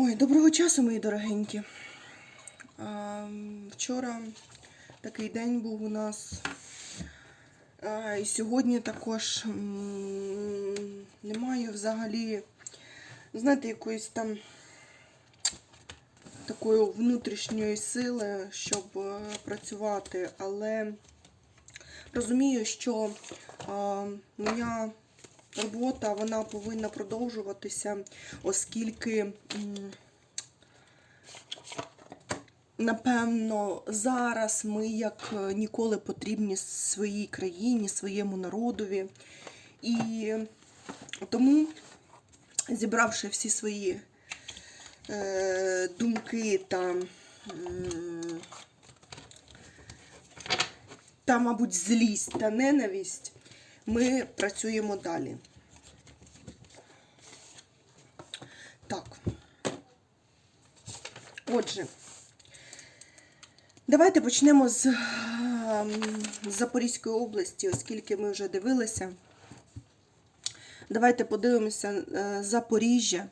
Ой, доброго часу, мої дорогенькі. А, вчора такий день був у нас. А, і сьогодні також м, немає взагалі, знаєте, якоїсь там такої внутрішньої сили, щоб е, працювати, але розумію, що а, моя робота вона повинна продовжуватися, оскільки, напевно, зараз ми як е, ніколи потрібні своїй країні, своєму народові. І тому, зібравши всі свої е, думки та, та, мабуть, злість та ненависть, ми працюємо далі. Так. Отже, давайте почнемо з, ем, з Запорізької області, оскільки ми вже дивилися. Давайте подивимося е, Запоріжжя,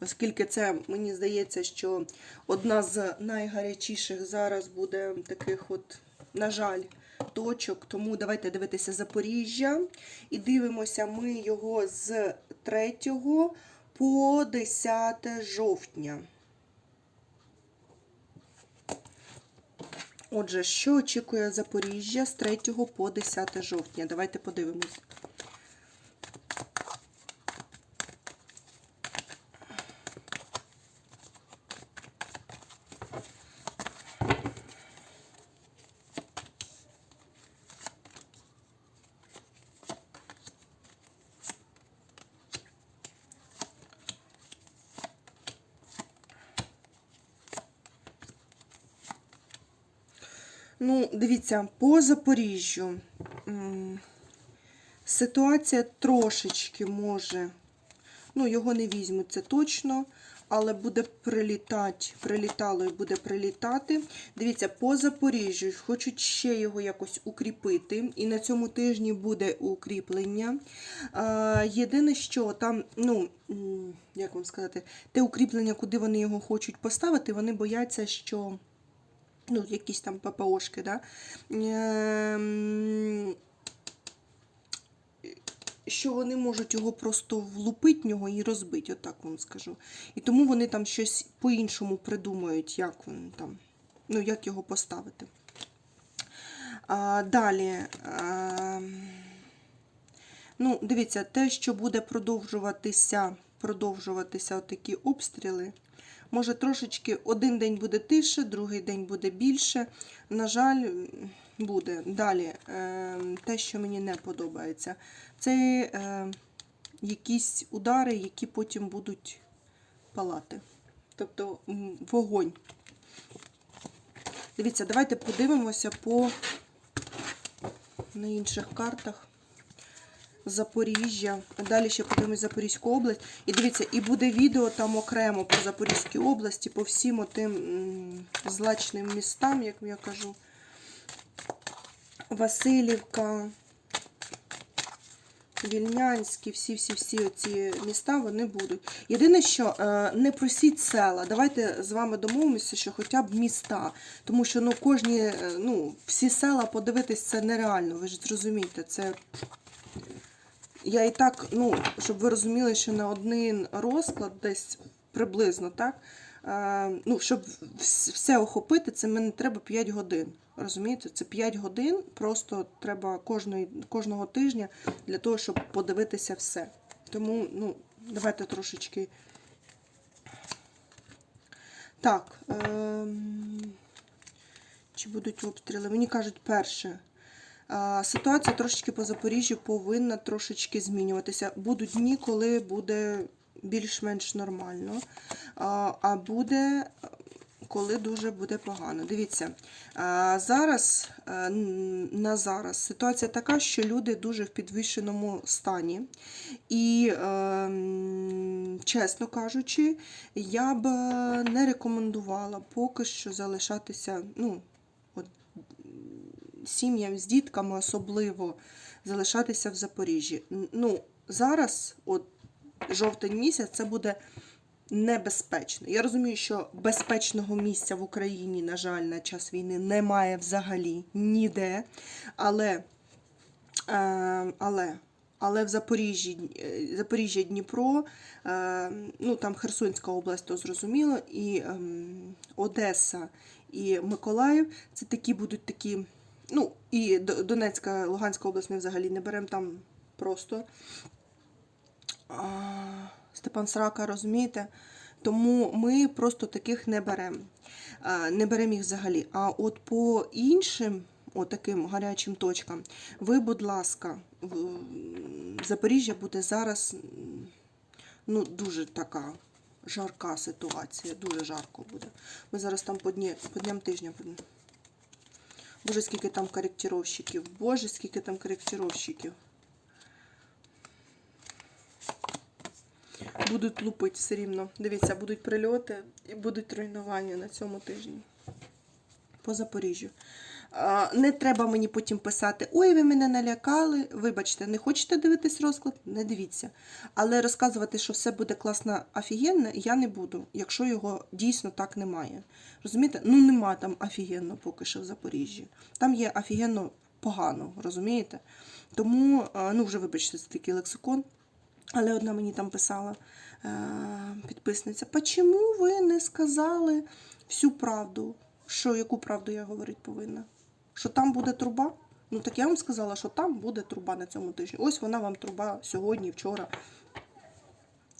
оскільки це, мені здається, що одна з найгарячіших зараз буде таких от, на жаль, точок. Тому давайте дивитися Запоріжжя. І дивимося ми його з 3 по 10 жовтня. Отже, що очікує Запоріжжя з 3 по 10 жовтня? Давайте подивимось. Ну, дивіться, по Запоріжжю ситуація трошечки може, ну, його не візьмуть, це точно, але буде прилітати, прилітало і буде прилітати. Дивіться, по Запоріжжю хочуть ще його якось укріпити, і на цьому тижні буде укріплення. Єдине, що там, ну, як вам сказати, те укріплення, куди вони його хочуть поставити, вони бояться, що ну, якісь там ППОшки, да? Ем, що вони можуть його просто влупити нього і розбити, отак вам скажу. І тому вони там щось по-іншому придумають, як вони там, ну, як його поставити. А, далі. А, ну, дивіться, те, що буде продовжуватися, продовжуватися отакі обстріли. Може, трошечки один день буде тише, другий день буде більше. На жаль, буде. Далі, е, те, що мені не подобається, це е, якісь удари, які потім будуть палати. Тобто вогонь. Дивіться, давайте подивимося по на інших картах. Запоріжжя. Далі ще подивимось Запорізьку область. І дивіться, і буде відео там окремо по Запорізькій області, по всім отим злачним містам, як я кажу. Васильівка, Вільнянські, всі-всі-всі оці міста вони будуть. Єдине, що е, не просіть села. Давайте з вами домовимося, що хоча б міста. Тому що ну, кожні, е, ну, всі села подивитись це нереально. Ви ж зрозумієте, це. Я і так, ну, щоб ви розуміли, що на один розклад десь приблизно, так? Е, ну, щоб все охопити, це мені треба 5 годин. Розумієте? Це 5 годин, просто треба кожної, кожного тижня для того, щоб подивитися все. Тому, ну, давайте трошечки. Так. Ем... Чи будуть обстріли? Мені кажуть, перше. А, Ситуація трошечки по Запоріжжю повинна трошечки змінюватися. Будуть дні, коли буде більш-менш нормально, а а буде, коли дуже буде погано. Дивіться, зараз на зараз ситуація така, що люди дуже в підвищеному стані. І, чесно кажучи, я б е, не рекомендувала поки що залишатися. ну, сім'ям з дітками особливо залишатися в Запоріжжі. Ну, зараз, от жовтень місяць, це буде небезпечно. Я розумію, що безпечного місця в Україні, на жаль, на час війни немає взагалі ніде. Але, е, але, але в Запоріжжі, е, Запоріжжя, Дніпро, е, ну там Херсонська область, то зрозуміло, і ем, Одеса і Миколаїв це такі будуть такі. Ну, і Донецька, Луганська область ми взагалі не беремо там просто. А, Степан Срака, розумієте? Тому ми просто таких не беремо. Не беремо їх взагалі. А от по іншим, от таким гарячим точкам, ви, будь ласка, Запоріжжя буде зараз ну, дуже така жарка ситуація, дуже жарко буде. Ми зараз там по, дні, по дням тижня будемо. Боже, скільки там коректировщиків. Боже, скільки там коректировщиків. Будуть лупити все рівно. Дивіться, будуть прильоти і будуть руйнування на цьому тижні. По Запоріжжю. Не треба мені потім писати, ой, ви мене налякали. Вибачте, не хочете дивитись розклад? Не дивіться. Але розказувати, що все буде класно офігенно, я не буду, якщо його дійсно так немає. Розумієте? Ну нема там офігенно поки що в Запоріжжі. Там є офігенно погано, розумієте? Тому, ну вже вибачте, це такий лексикон. Але одна мені там писала е, підписниця, чому ви не сказали всю правду? Що, яку правду я говорити повинна? Що там буде труба? Ну так я вам сказала, що там буде труба на цьому тижні. Ось вона вам труба сьогодні, вчора.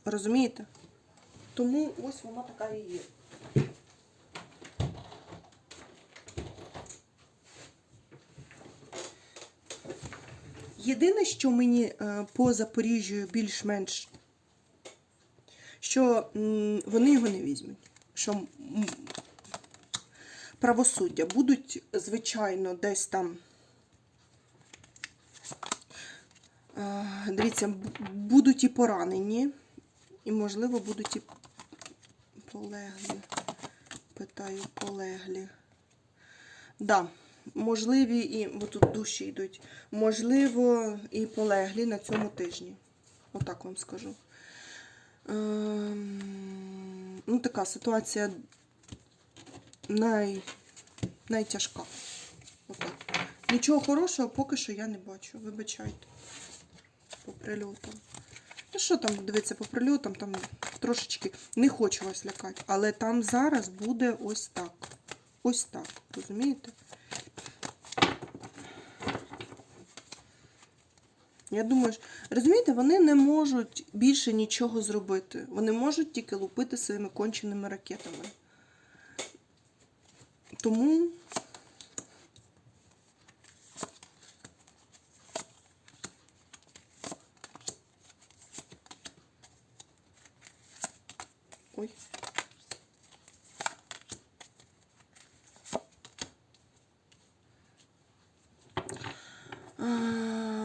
Розумієте? Тому ось вона така і є. Єдине, що мені е, по Запоріжжю більш-менш, що вони його не візьмуть. Що правосуддя будуть, звичайно, десь там. е, Дивіться, будуть і поранені, і, можливо, будуть і полеглі. Питаю, полеглі. Да, можливі і, бо тут душі йдуть, можливо, і полеглі на цьому тижні. Отак вам скажу. Ем, ну, така ситуація най, найтяжка. Отак. Нічого хорошого поки що я не бачу. Вибачайте. По прильотам. Ну що там, дивіться, по прильотам, там трошечки не хочу вас лякати, але там зараз буде ось так. Ось так. Розумієте? Я думаю, розумієте, вони не можуть більше нічого зробити. Вони можуть тільки лупити своїми конченими ракетами. Тому Ой.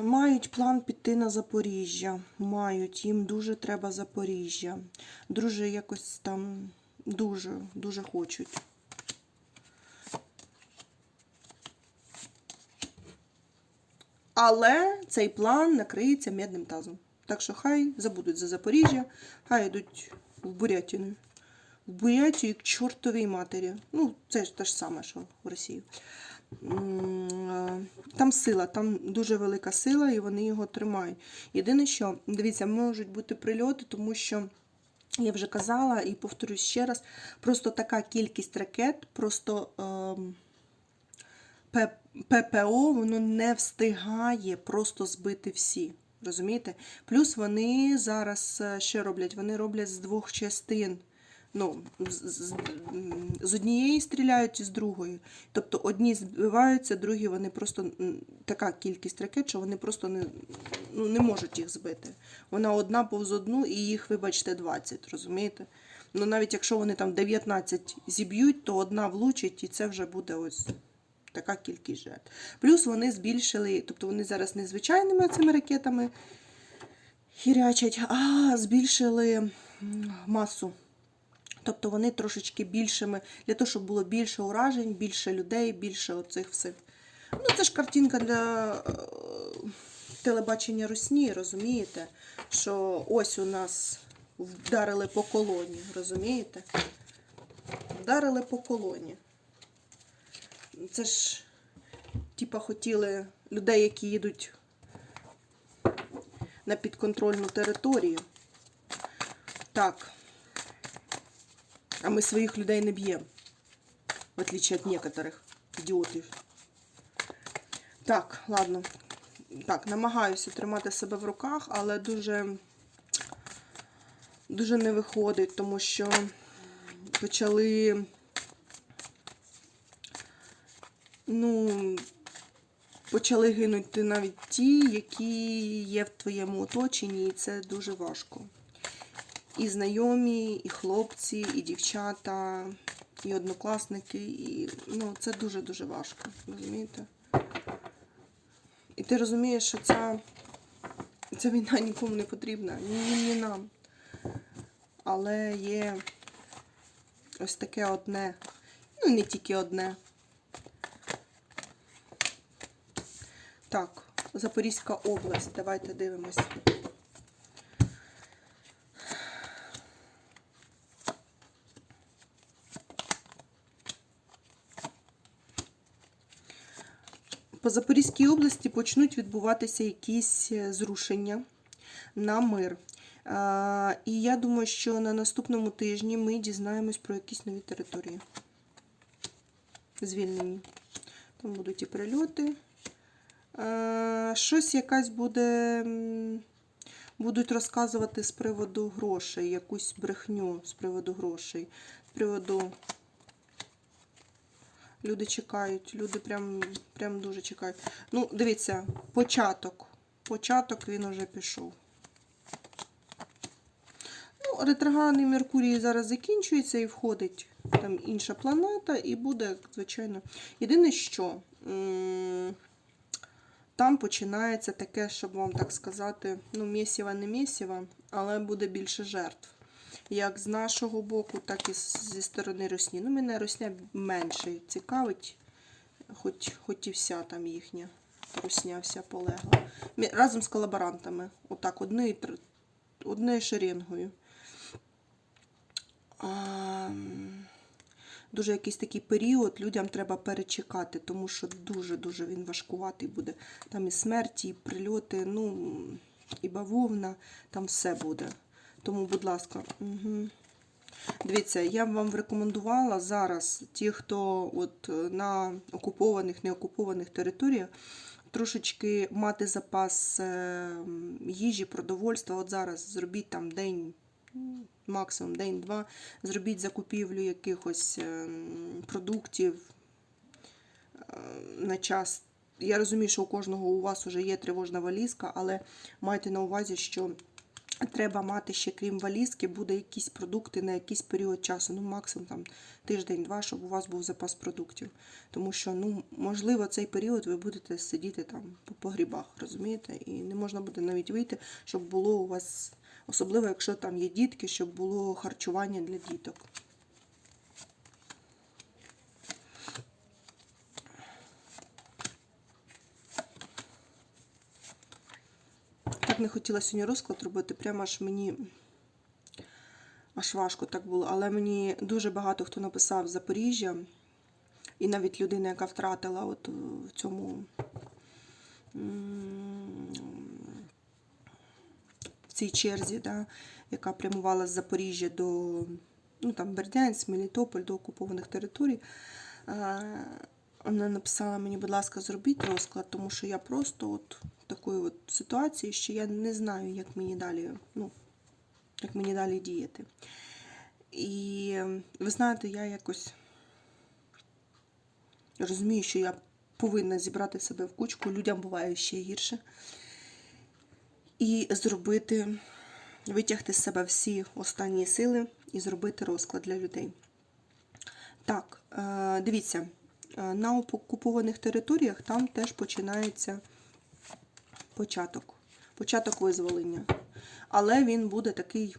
Мають план піти на Запоріжжя. Мають, їм дуже треба Запоріжжя. Дуже якось там дуже, дуже хочуть. Але цей план накриється медним тазом. Так що хай забудуть за Запоріжжя, хай йдуть в Бурятію. В Бурятію к чортовій матері. Ну, це ж те ж саме, що в Росії. Е, Там сила, там дуже велика сила, і вони його тримають. Єдине, що, дивіться, можуть бути прильоти, тому що. Я вже казала і повторюсь ще раз, просто така кількість ракет, просто П- ППО воно не встигає просто збити всі. Розумієте? Плюс вони зараз е, що роблять? Вони роблять з двох частин. Ну, з, з, з однієї стріляють і з другої. Тобто одні збиваються, другі вони просто така кількість ракет, що вони просто не, ну, не можуть їх збити. Вона одна повз одну, і їх, вибачте, 20, розумієте? Ну навіть якщо вони там 19 зіб'ють, то одна влучить, і це вже буде ось така кількість жертв. Плюс вони збільшили, тобто вони зараз не звичайними цими ракетами хірячать, а збільшили масу. Тобто вони трошечки більшими, для того, щоб було більше уражень, більше людей, більше оцих всіх. Ну, це ж картинка для е, телебачення Росні, розумієте? Що ось у нас вдарили по колоні, розумієте? Вдарили по колоні. Це ж, типа, хотіли людей, які їдуть на підконтрольну територію. Так. А ми своїх людей не б'ємо. В отличие від некоторих ідіотів. Так, ладно. Так, намагаюся тримати себе в руках, але дуже, дуже не виходить, тому що почали. Ну, почали гинути навіть ті, які є в твоєму оточенні, і це дуже важко. І знайомі, і хлопці, і дівчата, і однокласники, і ну, це дуже-дуже важко, розумієте? І ти розумієш, що ця, ця війна нікому не потрібна, ні, ні, нам. Але є ось таке одне, ну не тільки одне. Так, Запорізька область, давайте дивимось. По Запорізькій області почнуть відбуватися якісь е, зрушення на мир. І я думаю, що на наступному тижні ми дізнаємось про якісь нові території. Звільнені. Там будуть і прильоти. А, Щось якась буде. Будуть розказувати з приводу грошей, якусь брехню з приводу грошей, з приводу Люди чекають, люди прям, прям дуже чекають. Ну, дивіться, початок. Початок він уже пішов. Ну, ретроградний Меркурій зараз закінчується і входить там інша планета, і буде, звичайно. Єдине, що там починається таке, щоб вам так сказати, ну, місіва не місіва, але буде більше жертв як з нашого боку, так і зі сторони Росні. Ну, мене Росня менше цікавить, хоч, хоч і вся там їхня Росня вся полегла. Разом з колаборантами. Отак, тр- одною шеренгою. А, Дуже якийсь такий період людям треба перечекати, тому що дуже-дуже він важкуватий буде. Там і смерті, і прильоти, ну, і бавовна, там все буде. Тому, будь ласка, угу. дивіться, я б вам рекомендувала зараз ті, хто от е, на окупованих, неокупованих територіях, трошечки мати запас е, їжі, продовольства. От зараз зробіть там день, максимум день-два, зробіть закупівлю якихось е, продуктів е, на час. Я розумію, що у кожного у вас вже є тривожна валізка, але майте на увазі, що треба мати ще, крім валізки, буде якісь продукти на якийсь період часу, ну максимум там тиждень-два, щоб у вас був запас продуктів. Тому що, ну, можливо, цей період ви будете сидіти там по погрібах, розумієте? І не можна буде навіть вийти, щоб було у вас, особливо, якщо там є дітки, щоб було харчування для діток. Так не хотіла сьогодні розклад робити, прямо аж мені аж важко так було. Але мені дуже багато хто написав Запоріжжя, і навіть людина, яка втратила от в цьому цій черзі, да, яка прямувала з Запоріжжя до ну, там, Бердянськ, Мелітополь, до окупованих територій. Вона написала мені, будь ласка, зробіть розклад, тому що я просто от в такої от ситуації, що я не знаю, як мені далі, ну, як мені далі діяти. І ви знаєте, я якось розумію, що я повинна зібрати себе в кучку, людям буває ще гірше. І зробити, витягти з себе всі останні сили і зробити розклад для людей. Так, е, дивіться, е, на окупованих територіях там теж починається початок. Початок визволення. але він буде такий,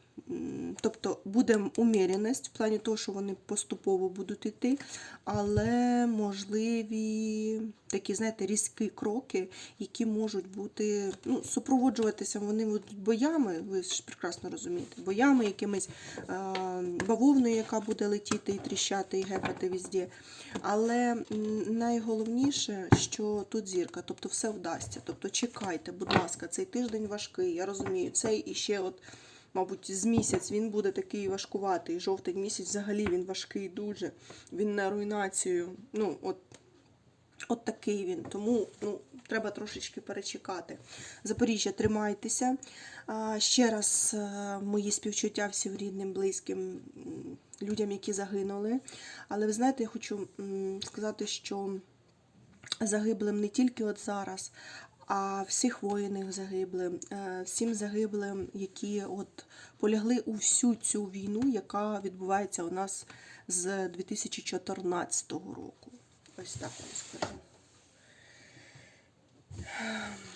тобто буде уміреність в плані того, що вони поступово будуть йти, але можливі такі, знаєте, різкі кроки, які можуть бути, ну, супроводжуватися вони будуть боями, ви ж прекрасно розумієте, боями, якимись бавовною, яка буде летіти і тріщати, і гепати везде. Але найголовніше, що тут зірка, тобто все вдасться. Тобто чекайте, будь ласка, цей тиждень важкий, я розумію, цей іще от. Мабуть, з місяць він буде такий важкуватий. Жовтень місяць взагалі він важкий дуже. Він на руйнацію. Ну, от От такий він. Тому ну, треба трошечки перечекати. Запоріжжя, тримайтеся. Ще раз е, мої співчуття всім рідним, близьким людям, які загинули. Але ви знаєте, я хочу сказати, що загиблим не тільки от зараз, а всіх воїнів загиблим, е, всім загиблим, які от полягли у всю цю війну, яка відбувається у нас з 2014 року. Ось так вам скажу.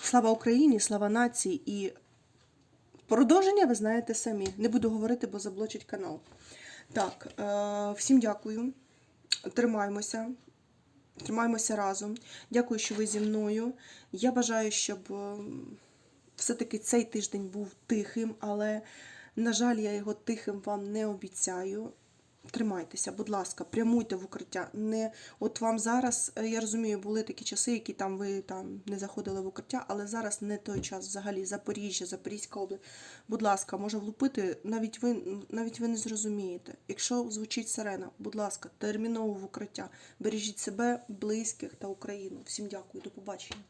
Слава Україні, слава нації і продовження ви знаєте самі. Не буду говорити, бо заблочить канал. Так, е, всім дякую. Тримаємося. Тримаємося разом. Дякую, що ви зі мною. Я бажаю, щоб е, все-таки цей тиждень був тихим, але, на жаль, я його тихим вам не обіцяю. Тримайтеся, будь ласка, прямуйте в укриття. Не от вам зараз, е, я розумію, були такі часи, які там ви там не заходили в укриття, але зараз не той час взагалі. Запоріжжя, Запорізька область. Будь ласка, може влупити, навіть ви навіть ви не зрозумієте. Якщо звучить сирена, будь ласка, терміново в укриття. Бережіть себе, близьких та Україну. Всім дякую, до побачення.